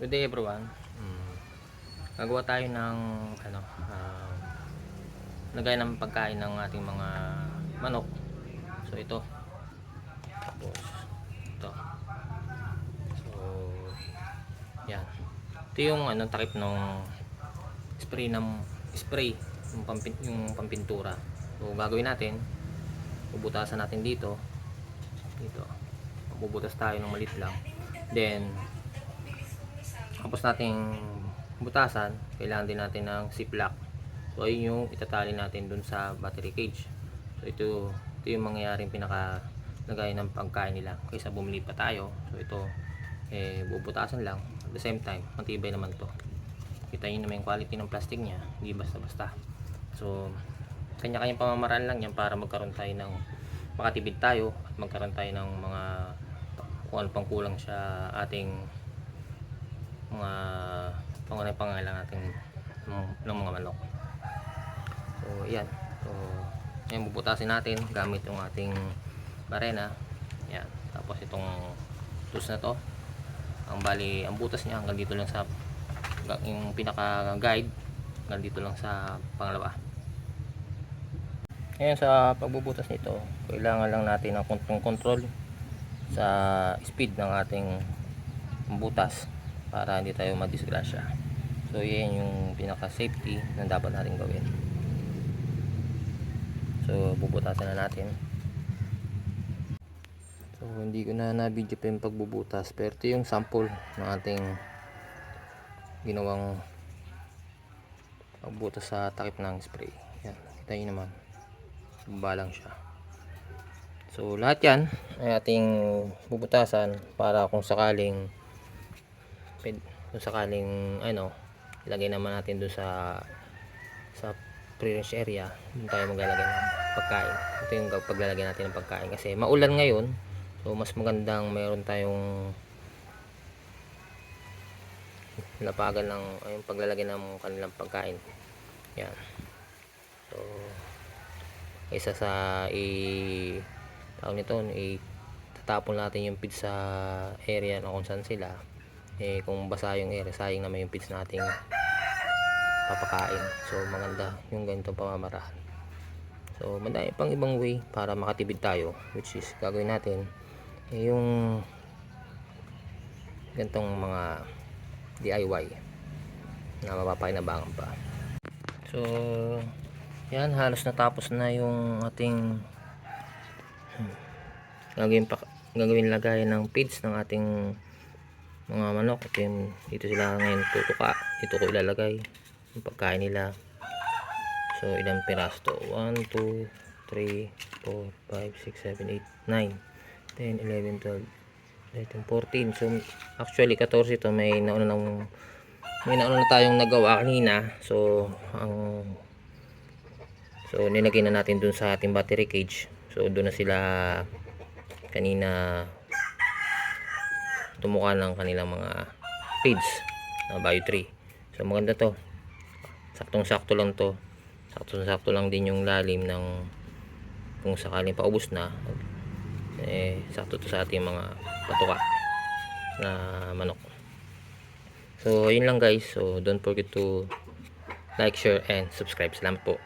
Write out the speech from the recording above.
Good day everyone. Mm. Gagawa tayo ng ano, uh, lagay ng pagkain ng ating mga manok. So ito. Tapos ito. So yan. Ito yung ano takip ng spray ng spray yung, pampin, yung pampintura. So gagawin natin bubutasan natin dito dito bubutas tayo ng malit lang then tapos nating butasan, kailangan din natin ng ziplock. So ayun yung itatali natin dun sa battery cage. So ito, ito yung mangyayaring pinaka lagay ng pagkain nila kaysa bumili pa tayo. So ito eh bubutasan lang at the same time matibay naman to. Kita niyo naman yung quality ng plastic niya, hindi basta-basta. So kanya-kanyang pamamaraan lang yan para magkaroon tayo ng makatipid tayo at magkaroon tayo ng mga kung ano pang kulang sa ating mga pangunay pangalan natin ng, mga manok. So yan. So yan bubutasin natin gamit yung ating barena. Yan. Tapos itong tools na to. Ang bali ang butas niya hanggang dito lang sa yung pinaka guide hanggang dito lang sa pangalawa. Ngayon sa pagbubutas nito kailangan lang natin ng kontrol control sa speed ng ating butas para hindi tayo madisgrasya. So yan yung pinaka safety na dapat natin gawin. So bubutasan na natin. So hindi ko na na-video pa yung pagbubutas pero ito yung sample ng ating ginawang pagbutas sa takip ng spray. Yan kita nyo naman. Balang siya. So lahat yan ay ating bubutasan para kung sakaling kung sakaling ano ilagay naman natin doon sa sa pre-range area doon tayo maglalagay ng pagkain. Ito yung paglalagay natin ng pagkain. Kasi maulan ngayon so mas magandang mayroon tayong lapagan ng yung paglalagay ng kanilang pagkain. Yan. So isa sa i tawag nito i tatapon natin yung sa area na kung saan sila eh kung basa yung area sayang naman yung feeds nating papakain. So maganda yung ganitong pamamaraan so madami pang ibang way para makatipid tayo which is gagawin natin eh, yung ganitong mga DIY na mapapakinabangan pa. So yan halos natapos na yung ating hmm, gagawin, pa, gagawin lagay ng feeds ng ating mga manok. Ito yung, dito sila ngayon tutuka. Dito ko ilalagay yung pagkain nila. So ilang piraso to? 1, 2, 3, 4, 5, 6, 7, 8, 9 10, 11, 12 13, 14 so actually 14 to. May nauna ng may nauna na tayong nagawa kanina. So ang so nilagay na natin dun sa ating battery cage. So doon na sila kanina tumuka ng kanilang mga feeds na bio tree so maganda to. Saktong sakto lang to. Saktong sakto lang din yung lalim ng kung sakaling paubos na eh sakto to sa ating mga patuka na manok. So yun lang guys. So don't forget to like share and subscribe. Salamat po